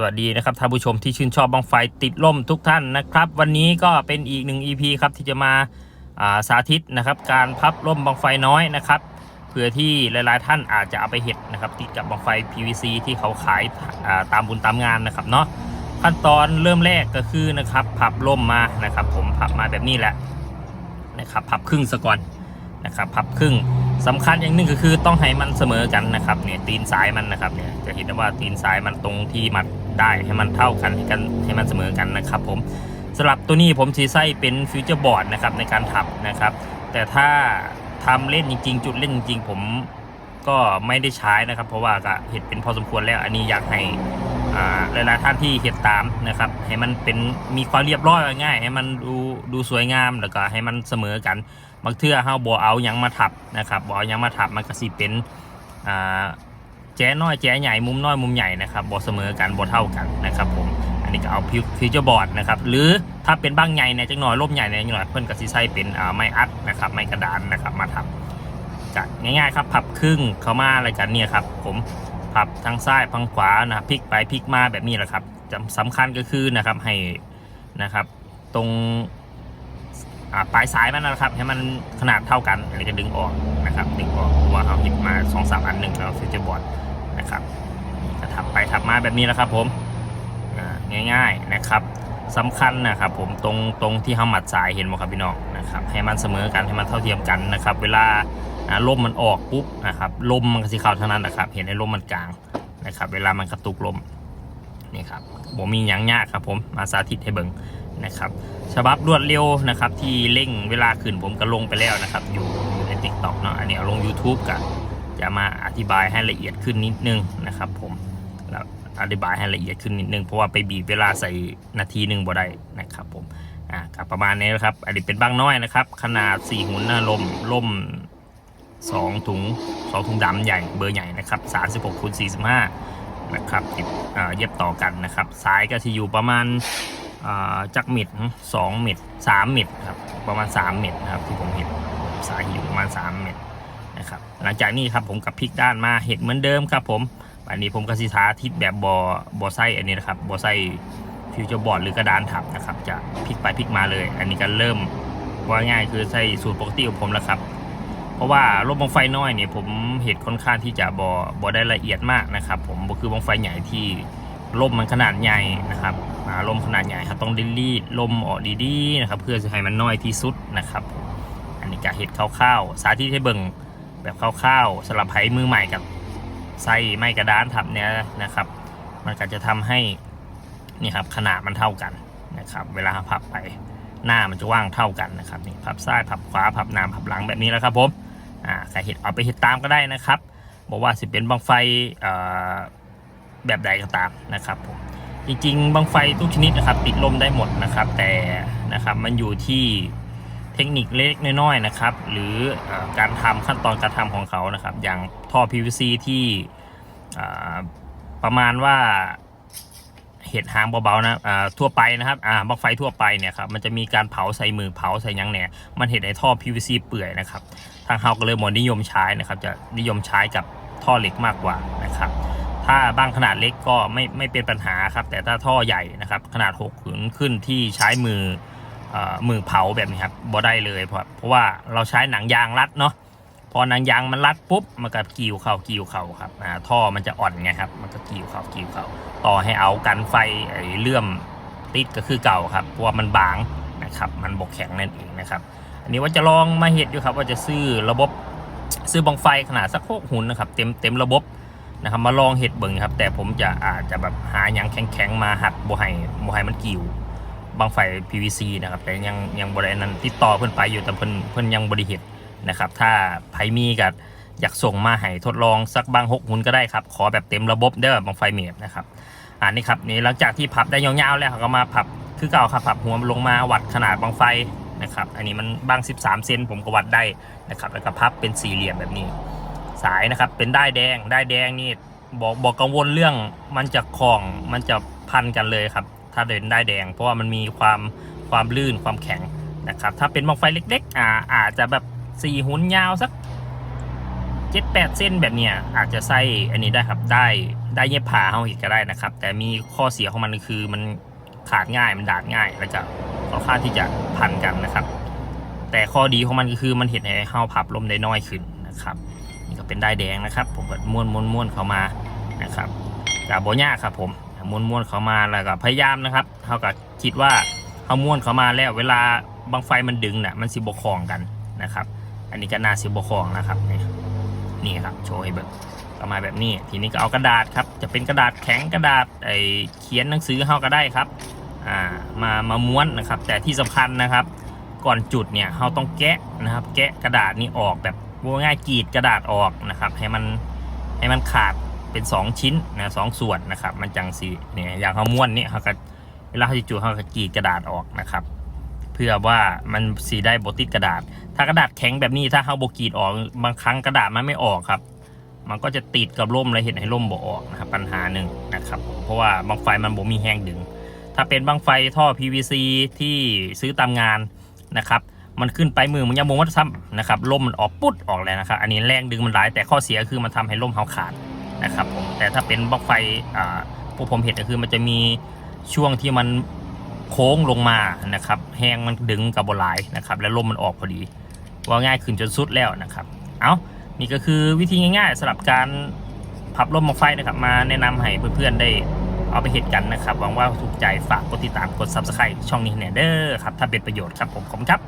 สวัสดีนะครับท่านผู้ชมที่ชื่นชอบบังไฟติดล่มทุกท่านนะครับ วันนี้ก็เป็นอีกหนึ่ง EP ครับที่จะมาาสาธิตนะครับ การพับล่มบังไฟน้อยนะครับเพื่อที่หลายๆท่านอาจจะเอาไปเห็ดนะครับ ติดกับบังไฟ PVC ที่เขาขายาตามบุญตามงานนะครับเนาะขั้นตอนเริ่มแรกก็คือนะครับ พับล่มมานะครับ ผมพับมาแบบนี้แหละนะครับ พับครึ่งซะก่อนนะครับ พับครึ่งสำคัญอย่างหนึ่งก็คือต้องให้มันเสมอกันนะครับเนี่ยตีนซ้ายมันนะครับเนี่ยจะเห็นได้ว่าตีนซ้ายมันตรงที่มัด ได้ให้มันเท่ากันให้กันให้มันเสมอกันนะครับผมสำหรับตัวนี้ผมสีไส้เป็นฟิวเจอร์บอร์ดนะครับในการทับนะครับ แต่ถ้าทำเล่นจริง ๆ จุดเล่นจริงๆผมก็ไม่ได้ใช้นะครับ เพราะว่าก็เห็นเป็นพอสมควรแล้ว อันนี้อยากให้อ่าหลายๆท่านที่เห็นตามนะครับให้มันเป็นมีความเรียบร้อยง่าย ให้มันดูดูสวยงามแล้วก็ให้มันเสมอกันบางเทื่อเฮาบ่เอายังมาทับนะครับบ่เอายังมาทับมันก็สิเป็นอ่า แจ้น้อยแจ้ใหญ่มุมน้อยมุมใหญ่นะครับบ่เสมอกันบ่เท่ากันนะครับผมอันนี้ก็เอาฟิวเจอร์บอร์ดนะครับหรือถ้าเป็นบ้างใหญ่เนี่ยจังหน่อยร่มใหญ่เนี่ยจังหน่อยเพิ่นก็สิใช้เป็นไม้อัดนะครับไม้กระดานนะครับมาทับก็ง่ายๆครับพับครึ่งเข้ามาอะไรกันเนี่ยครับผมพับทางซ้ายทางขวานะพลิกไปพลิกมาแบบนี้แหละครับสำคัญก็คือนะครับให้นะครับ ตรง ปลายสายมันนะครับ ให้มันขนาดเท่ากันอันนี้ก็ดึงออกนะครับ ดึงออกเพราะว่าเขาหยิบมาสองสามอันหนึ่งแล้วฟิวเจอร์บอร์ดนะครับก็ทับไปทับมาแบบนี้แล้วครับผมง่ายๆนะครับสำคัญนะครับผมตรงตรงที่เขาหมัดสายเห็นไหมครับพี่น้องนะครับให้มันเสมอกันให้มันเท่าเทียมกันนะครับ เวลาลมมันออกปุ๊บนะครับลมมันก็สิเข้าเท่านั้นนะครับ เห็นในลมมันกลางนะครับ เวลามันกระตุกลมนี่ครับผมมีหยังยากครับผมมาสาธิตให้เบิ่ง นะครับฉบับรวดเร็วนะครับ ที่เร่งเวลาขึ้นผมก็ลงไปแล้วนะครับ อยู่ใน t ิ k t o k เนาะอันนี้ลง YouTube กันจะมาอธิบายให้ละเอียดขึ้นนิดนึงนะครับผมแล้วอธิบายให้ละเอียดขึ้นนิดนึงเพราะว่าไปบีบเวลาใส่นาทีหนึ่งบ่ได้นะครับผมอ่ากับประมาณนี้นะครับ อันนี้เป็นบ้างน้อยนะครับ ขนาด 4 หุ่นหน้าลมล่ม 2 ถุง 2 ถุงดำใหญ่เบอร์ใหญ่นะครับ36คูณ45นะครับติดอ่าเย็บต่อกันนะครับซ้ายก็จะอยู่ประมาณ จักเม็ดสองเม็ดสามเม็ดครับประมาณสามเม็ดนะครับที่ผมเห็นสายอยู่ประมาณสามเม็ดนะครับหลังจากนี้ครับผมกับพลิกด้านมาเห็ดเหมือนเดิมครับผมอันนี้ผมกสิทาทิศแบบบอบอไส้อันนี้นะครับบอไส้ฟิวเจอร์บอร์ดหรือกระดานทับนะครับจะพลิกไปพลิกมาเลย อันนี้ก็เริ่มว่าง่ายคือใส่สูตรปกติของผมแล้วครับเพราะว่าลมบังไฟน้อยเนี่ยผมเห็ดค่อนข้างที่จะบอบอได้ละเอียดมากนะครับ ผมบ่คือบังไฟใหญ่ที่ ลมมันขนาดใหญ่นะครับอ่าลมขนาดใหญ่ครับต้องดิลีดลมออกดีๆนะครับเพื่อจะให้มันน้อยที่สุดนะครับ อันนี้ก็เห็ดคร่าวๆสาธิตให้เบิ่งแบบคร่าวๆสำหรับไผ่มือใหม่กับไส้ไม้กระดานทับเนี่ยนะครับ มันก็จะทำให้นี่ครับขนาดมันเท่ากันนะครับ เวลาพับไปหน้ามันจะว่างเท่ากันนะครับนี่พับซ้ายพับขวาพับหน้าพับหลังแบบนี้แล้วครับผมอ่าใครเห็ดเอาไปเห็ดตามก็ได้นะครับบอกว่าสิเป็นบังไฟอ่อ แบบใดก็ตามนะครับผมจริงๆบังไฟทุกชนิดนะครับ ติดลมได้หมดนะครับ แต่นะครับมันอยู่ที่เทคนิคเล็กน้อยๆนะครับ หรืออการทำขั้นตอนการทำของเขานะครับ อย่างท่อ PVC ที่อ่ประมาณว่าเห็ดหางเบาๆนะทั่วไปนะครับอ่าบังไฟทั่วไปเนี่ยครับมันจะมีการเผาใส่มือเผาใส่ยังเนี่ยมันเห็ดในท่อ PVC เปื่อยนะครับ ทางเฮาก็เลยหมดนิยมใช้นะครับ จะนิยมใช้กับท่อเหล็กมากกว่านะครับ ถ้าบ้างขนาดเล็กก็ไม่ไม่เป็นปัญหาครับ แต่ถ้าท่อใหญ่นะครับ ขนาด6ขุนขึ้นที่ใช้มือเอ่อมือเผาแบบนี้ครับบ่ได้เลยเพราะเพราะว่าเราใช้หนังยางรัดเนาะพอหนังยางมันรัดปุ๊บมันก็กิ่วเข่ากิ่วเข่าครับท่อมันจะอ่อนไงครับ มันก็กิ่วเข่ากิ่วเข่าต่อให้เอากันไฟไอ้เลื่อมติดก็คือเก่าครับเพราะว่ามันบางนะครับมันบกแข็งนั่นเองนะครับ อันนี้ว่าจะลองมาเห็ดอยู่ครับว่าจะซื้อระบบซื้อบังไฟขนาดสักหกหุ่นนะครับ เต็มเต็มระบบ นะครับมาลองเห็ดเบิ่งครับ แต่ผมจะอาจจะแบบหาหยังแข็งๆมาหัดบ่ให้บ่ให้มันกิ่วบังไฟ PVC นะครับ แต่ยังยังบรินั้นติดต่อเพิ่อนไปอยู่แต่เพิ่อนเพิ่อนยังบริเห็ดนะครับ ถ้าไผมีกับอยากส่งมาให้ทดลองสักบางหกหุ่นก็ได้ครับ ขอแบบเต็มระบบเด้อบังไฟเมดนะครับอันนี้ครับนี่หลังจากที่พับได้ยาวๆแล้วเขาก็มาพับคือเก่าครับพับหัวลงมาวัดขนาดบังไฟนะครับ อันนี้มันบาง 13 เซนผมก็วัดได้นะครับ แล้วก็พับเป็นสี่เหลี่ยมแบบนี้ สายนะครับ เป็นได้ายแดงได้ายแดงนี่บอกบอกกังวลเรื่องมันจะคล้องมันจะพันกันเลยครับ ถ้าเดินได้ายแดง เพราะว่ามันมีความความลื่นความแข็งนะครับ ถ้าเป็นบังไฟเล็ก ๆ อ่าอาจจะแบบสี่หุ่นยาวสักเจ็ดแปดเส้นแบบเนี้ยอาจจะใส่อันนี้ได้ครับได้ได้เย็บผ้าเอาอีกก็ได้นะครับ แต่มีข้อเสียของมันคือมันขาดง่ายมันดาดง่ายแล้วก็ค่อนข้างที่จะพันกันนะครับ แต่ข้อดีของมันก็คือมันเห็นให้เฮาพับลมได้น้อยขึ้น นะครับนี่ก็เป็นได้แดงนะครับ ผมก็ม้วนม้วนม้วนเข้ามานะครับกับโบยาครับผมม้วนม้วนเข้ามาแล้วก็พยายามนะครับเท่ากับคิดว่าเขาม้วนเข้ามาแล้วเวลาบางไฟมันดึงเน่ะมันสิบคองกันนะครับ อันนี้ก็น่าสิบคองนะครับนี่นี่ครับโชว์ให้เบิกประมาณแบบนี้ ทีนี้ก็เอากระดาษครับ จะเป็นกระดาษแข็งกระดาษไอเขียนหนังสือเฮาก็ได้ครับอ่ามามาม้วนนะครับ แต่ที่สำคัญนะครับ ก่อนจุดเนี่ยเราต้องแกะนะครับ แกะกระดาษนี้ออกแบบ ว่าง่ายกรีดกระดาษออกนะครับ ให้มันให้มันขาดเป็น 2 ชิ้นนะสองส่วนนะครับ มันจังสีเนี่ยอย่างเขาม้วนนี่เขาก็เวลาเขาจะจุดเขาก็กรีดกระดาษออกนะครับ เพื่อว่ามันสีได้บติดกระดาษ ถ้ากระดาษแข็งแบบนี้ถ้าเขาบกรีดออกบางครั้งกระดาษมันไม่ออกครับ มันก็จะติดกับร่มและเห็นให้ร่มบ่ออกนะครับปัญหาหนึ่งนะครับ เพราะว่าบางไฟมันบ่มีแห้งดึง ถ้าเป็นบางไฟท่อ PVC ที่ซื้อตามงานนะครับ มันขึ้นไปมือมันยังมงวัดซ้ำนะครับลมมันออกปุ๊ดออกเลยนะครับอันนี้แรงดึงมันหลายแต่ข้อเสียคือมันทำให้ลมเขาขาดนะครับผมแต่ถ้าเป็นบล็อกไฟอ่าพวกผมเห็นก็คือมันจะมีช่วงที่มันโค้งลงมานะครับแห้งมันดึงกับบหลายนะครับแล้วลมมันออกพอดีว่าง่ายขึ้นจนสุดแล้วนะครับ เอานี่ก็คือวิธีง่ายๆสำหรับการพับลมบล็อกไฟนะครับ มาแนะนำให้เพื่อนๆได้เอาไปเห็นกันนะครับ หวังว่าถูกใจฝากกดติดตามกด subscribe ช่องนี้เนี่ยเด้อครับ ถ้าเป็นประโยชน์ครับผมขอบคุณครับ